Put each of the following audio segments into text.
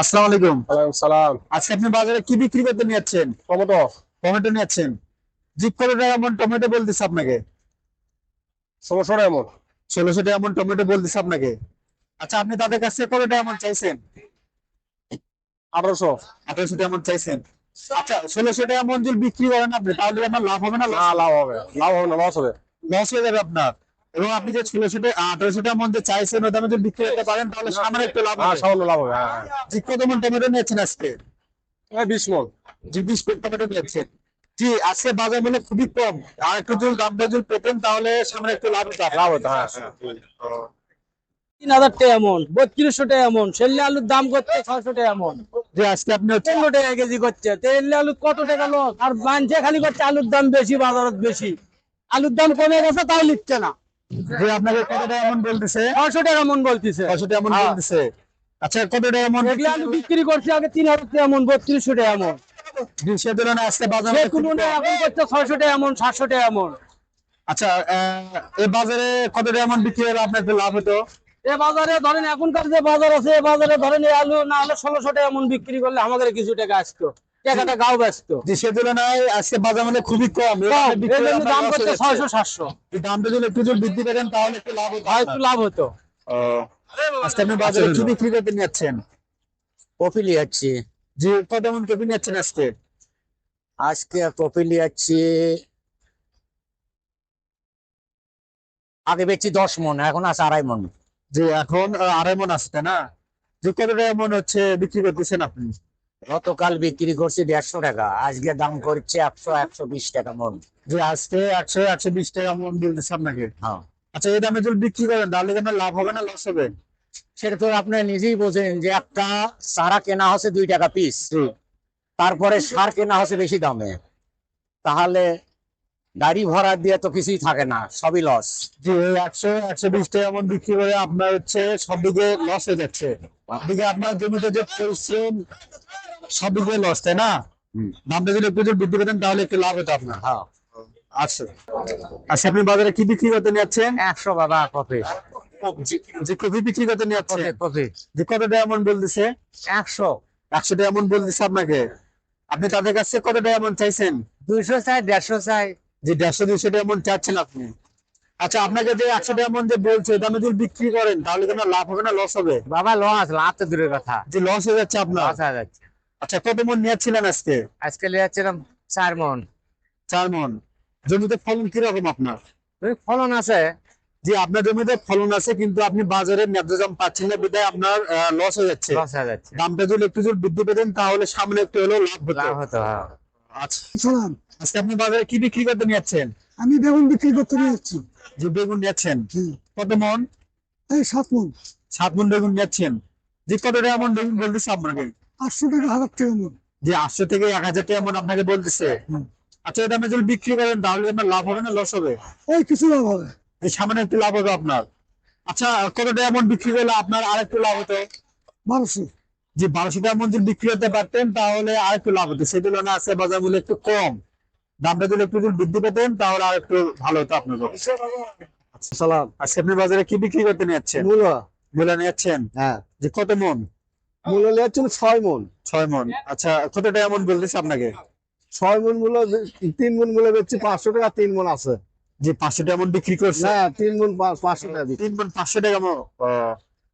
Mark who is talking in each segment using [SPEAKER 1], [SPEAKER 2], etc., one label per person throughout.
[SPEAKER 1] আসসালামু আলাইকুম।
[SPEAKER 2] ওয়ালাইকুম সালাম।
[SPEAKER 1] আজকে আপনি বাজারে কি বিক্রি করতে
[SPEAKER 2] টমেটো।
[SPEAKER 1] টমেটো নিয়েছেন। জি কত টাকা এমন টমেটো বলতেছে আপনাকে।
[SPEAKER 2] ষোলোশো টাকা এমন।
[SPEAKER 1] ষোলোশো টাকা এমন টমেটো বলতেছে আপনাকে। আচ্ছা আপনি তাদের কাছে কত টাকা এমন চাইছেন?
[SPEAKER 2] আঠারোশো।
[SPEAKER 1] আঠারোশো টাকা এমন চাইছেন। আচ্ছা ষোলোশো টাকা এমন যদি বিক্রি করেন আপনি তাহলে আমার লাভ হবে না
[SPEAKER 2] না লাভ হবে লাভ হবে না লস হবে।
[SPEAKER 1] লস হয়ে যাবে আপনার। এবং আপনি যে ষোলোশো আঠারোশো টাকা মধ্যে চাইছেন ওই দামে যদি বিক্রি করতে পারেন তাহলে সামনে একটু লাভ
[SPEAKER 2] হ্যাঁ
[SPEAKER 1] হবে
[SPEAKER 2] সামান্য লাভ হবে হ্যাঁ
[SPEAKER 1] জি কত মন টমেটো নিয়েছেন আজকে?
[SPEAKER 2] হ্যাঁ বিশ মন।
[SPEAKER 1] জি বিশ পেট টমেটো নিয়েছেন। জি আজকে বাজার মূল্য খুবই কম। আর একটু যদি দামটা যদি পেতেন তাহলে সামনে একটু লাভ হতো।
[SPEAKER 2] লাভ হতো হ্যাঁ
[SPEAKER 3] তিন হাজার টাকা এমন বত্রিশশো টাকা এমন সেল্লি আলুর দাম করছে ছয়শো টাকা এমন।
[SPEAKER 1] যে আজকে আপনি
[SPEAKER 3] পনেরো টাকা কেজি করছে। তেল্লি আলু কত টাকা লস? আর বানছে খালি করছে আলুর দাম বেশি বাজারত বেশি। আলুর দাম কমে গেছে তাও লিখছে না।
[SPEAKER 1] যে আপনাকে কত টাকা এমন বলতেছে?
[SPEAKER 3] টাকা মন বলতেছে।
[SPEAKER 1] টাকা
[SPEAKER 3] হ্যাঁ।
[SPEAKER 1] বলতেছে। আচ্ছা কত টাকা এমন
[SPEAKER 3] এগুলো আলু বিক্রি করছে আগে তিন হাজার টাকা এমন বত্রিশশো টাকা এমন
[SPEAKER 1] জি, সে তুলনায় আজকে বাজার
[SPEAKER 3] তুলনায় এখন টাকা এমন সাতশো টাকা এমন
[SPEAKER 1] আচ্ছা এই বাজারে কত টাকা এমন বিক্রি হলে আপনার লাভ হতো?
[SPEAKER 3] এ বাজারে ধরেন এখনকার যে বাজার আছে এ বাজারে ধরেন এই আলু না হলে ষোলোশো টাকা এমন বিক্রি করলে আমাদের কিছু টাকা আসতো। গাও ব্যস্ত।
[SPEAKER 1] যে সে তুলনায় আজকে বাজার মানে খুবই কম। দামে
[SPEAKER 3] করছে ছয়শো সাতশো।
[SPEAKER 1] দামটা যদি একটু যদি বৃদ্ধি পেতেন তাহলে একটু লাভ হতো
[SPEAKER 3] হয়তো লাভ হতো।
[SPEAKER 1] আজকে আপনি বাজারে কি বিক্রি করতে নিচ্ছেন
[SPEAKER 4] কপি লিয়াচ্ছি
[SPEAKER 1] যে কত এমন কপি নিচ্ছেন আজকে?
[SPEAKER 4] আজকে কপি লিয়াচ্ছি আগে বেচছি দশ মন এখন আছে আড়াই মন।
[SPEAKER 1] যে এখন আড়াই মন আসছে না? যে কত এমন হচ্ছে বিক্রি করতেছেন আপনি?
[SPEAKER 4] গতকাল বিক্রি করছি দেড়শো টাকা আজকে দাম করছে একশো একশো বিশ টাকা মন।
[SPEAKER 1] যে আজকে একশো একশো বিশ টাকা মন বলতেছে আপনাকে?
[SPEAKER 4] হ্যাঁ।
[SPEAKER 1] আচ্ছা এই দামে যদি বিক্রি করেন তাহলে কি আপনার লাভ হবে না লস হবে?
[SPEAKER 4] সেটা তো আপনি নিজেই বোঝেন যে একটা সারা কেনা হচ্ছে দুই টাকা পিস তারপরে সার কেনা হচ্ছে বেশি দামে। তাহলে গাড়ি ভাড়া দিয়ে তো কিছুই থাকে না সবই লস
[SPEAKER 1] যে একশো একশো বিশ টাকা মন বিক্রি করে আপনার হচ্ছে সব দিকে লস হয়ে যাচ্ছে। আপনার জমিতে যে পরিশ্রম সব দিকে লস তাই না। দামটা যদি একটু যদি বৃদ্ধি পেতেন তাহলে একটু লাভ হতো আপনার।
[SPEAKER 4] হ্যাঁ।
[SPEAKER 1] আচ্ছা। আচ্ছা আপনি বাজারে কি বিক্রি করতে নিচ্ছেন
[SPEAKER 4] একশো বাবা কপি।
[SPEAKER 1] যে কপি বিক্রি করতে
[SPEAKER 4] কপি
[SPEAKER 1] যে কত মন বলতেছে?
[SPEAKER 4] একশো।
[SPEAKER 1] একশো মন বলতেছে আপনাকে। আপনি তাদের কাছে কত মন চাইছেন?
[SPEAKER 4] দুইশো চাই দেড়শো চাই।
[SPEAKER 1] যে দেড়শো দুইশো মন চাচ্ছেন আপনি। আচ্ছা আপনাকে যে একশো মন যে বলছে দামে যদি বিক্রি করেন তাহলে কোনো লাভ হবে না লস হবে?
[SPEAKER 4] বাবা লস লাভ তো দূরের কথা।
[SPEAKER 1] যে লস হয়ে যাচ্ছে আপনার।
[SPEAKER 4] লস হয়ে যাচ্ছে।
[SPEAKER 1] আচ্ছা কত মন নিয়েছিলেন আজকে?
[SPEAKER 4] আজকে লিয়াচ্ছিলাম চার মন।
[SPEAKER 1] চার মন। জমিতে ফলন কীরকম আপনার?
[SPEAKER 4] ফলন আছে।
[SPEAKER 1] যে আপনার জমিতে ফলন আছে কিন্তু আপনি বাজারে ন্যায্য দাম পাচ্ছেন না বিধায় আপনার লস হয়ে যাচ্ছে।
[SPEAKER 4] লস হয়ে যাচ্ছে।
[SPEAKER 1] দামটা যদি একটু যদি বৃদ্ধি পেতেন তাহলে সামনে একটু হলেও লাভ হতো।
[SPEAKER 4] লাভ হতো হ্যাঁ।
[SPEAKER 1] আচ্ছা আজকে আপনি বাজারে কি বিক্রি করতে নিয়েছেন?
[SPEAKER 5] আমি বেগুন বিক্রি করতে নিয়েছি।
[SPEAKER 1] যে বেগুন নিয়েছেন। কত মন?
[SPEAKER 5] এই সাত মন।
[SPEAKER 1] সাত মন বেগুন নিয়েছেন। যে কত মন বেগুন বলতেছে আপনাকে?
[SPEAKER 5] আটশো টাকা হাজার টাকা মন।
[SPEAKER 1] যে আটশো থেকে এক হাজার টাকা মন আপনাকে বলতেছে। আচ্ছা এই দামে যদি বিক্রি করেন তাহলে আপনার লাভ হবে না লস হবে?
[SPEAKER 5] এই কিছু লাভ হবে।
[SPEAKER 1] এই সামান্য একটু লাভ হবে আপনার। আচ্ছা কত টাকা মন বিক্রি করলে আপনার আরেকটু লাভ হতো?
[SPEAKER 5] বারোশো।
[SPEAKER 1] যে বারোশো টাকা মন যদি বিক্রি করতে পারতেন তাহলে আরেকটু লাভ হতো। সেই তুলনায় আছে বাজার মূল্য একটু কম। দামটা যদি একটু যদি বৃদ্ধি পেতেন তাহলে আর একটু ভালো হতো আপনার
[SPEAKER 5] সালাম।
[SPEAKER 1] আজকে আপনি বাজারে কি বিক্রি করতে নিচ্ছেন
[SPEAKER 5] মূল।
[SPEAKER 1] মূলা নিচ্ছেন
[SPEAKER 5] হ্যাঁ।
[SPEAKER 1] যে কত মন?
[SPEAKER 5] মূল নিয়েছেন ছয় মন
[SPEAKER 1] ছয় মন আচ্ছা কত টাকা মন বলতেছে আপনাকে?
[SPEAKER 5] ছয় মন মূল তিন মন মূলে বেচছি পাঁচশো টাকা তিন মন আছে।
[SPEAKER 1] যে পাঁচশো টাকা মন বিক্রি করছে?
[SPEAKER 5] না তিন মন পাঁচশো টাকা
[SPEAKER 1] তিন মন পাঁচশো টাকা মন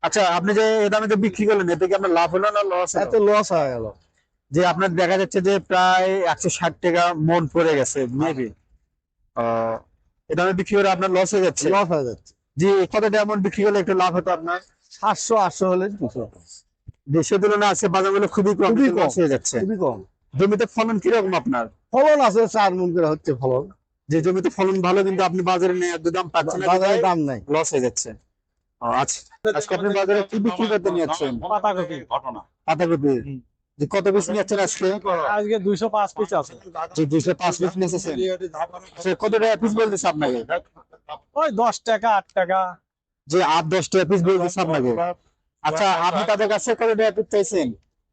[SPEAKER 1] আচ্ছা আপনি যে এই দামে যে বিক্রি করলেন এতে কি আপনার লাভ হলো না লস
[SPEAKER 5] এত লস হয়ে গেল।
[SPEAKER 1] যে আপনার দেখা যাচ্ছে যে প্রায় একশো ষাট টাকা মন পড়ে গেছে মেবি এই দামে বিক্রি করে আপনার লস হয়ে যাচ্ছে?
[SPEAKER 5] লস হয়ে যাচ্ছে।
[SPEAKER 1] যে কত টাকা মন বিক্রি করলে একটু লাভ হতো আপনার?
[SPEAKER 5] সাতশো আটশো হলে।
[SPEAKER 1] দেশের তুলনায় আছে বাজার মূল্য খুবই কম
[SPEAKER 5] খুবই কম।
[SPEAKER 1] লস হয়ে যাচ্ছে
[SPEAKER 5] খুবই কম।
[SPEAKER 1] জমিতে ফলন কীরকম আপনার?
[SPEAKER 5] ফলন আছে চার মন করে হচ্ছে ফলন।
[SPEAKER 1] যে জমিতে ফলন ভালো কিন্তু আপনি বাজারে নেই একদম দাম পাচ্ছেন
[SPEAKER 5] বাজারে দাম নাই।
[SPEAKER 1] লস হয়ে যাচ্ছে। আচ্ছা আজকে আপনি বাজারে কি বিক্রি করতে নিয়েছেন?
[SPEAKER 3] পাতাকপি।
[SPEAKER 1] পাতাকপি। যে কত পিস নিয়েছেন আজকে?
[SPEAKER 3] আজকে দুইশো পাঁচ পিস আছে।
[SPEAKER 1] যে দুইশো পাঁচ পিস নিয়েছেন। কত টাকা পিস বলতেছে আপনাকে?
[SPEAKER 3] ওই দশ টাকা আট টাকা।
[SPEAKER 1] যে আট দশ টাকা পিস বলতেছে আপনাকে। আচ্ছা আপনি তাদের কাছে কত টাকা পিস চাইছেন?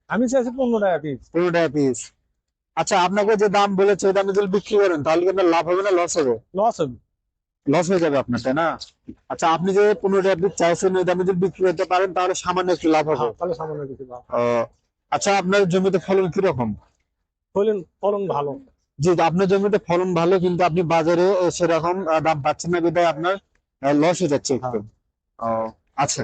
[SPEAKER 3] আমি চাইছি পনেরো টাকা পিস
[SPEAKER 1] পনেরো টাকা পিস আচ্ছা আপনাকে যে দাম বলেছে ওই দামে যদি বিক্রি করেন তাহলে কি আপনার লাভ হবে না লস হবে?
[SPEAKER 3] লস হবে।
[SPEAKER 1] লস হয়ে যাবে আপনার তাই না? আচ্ছা আপনি যে পনেরো টাকা পিস চাইছেন ওই দামে যদি বিক্রি করতে পারেন তাহলে সামান্য একটু লাভ হবে।
[SPEAKER 2] তাহলে সামান্য কিছু লাভ
[SPEAKER 1] আচ্ছা আপনার জমিতে ফলন কীরকম?
[SPEAKER 2] ফলন ফলন ভালো।
[SPEAKER 1] জি আপনার জমিতে ফলন ভালো কিন্তু আপনি বাজারে সেরকম দাম পাচ্ছেন না বিধায় আপনার লস হয়ে যাচ্ছে একটু। ও, আচ্ছা।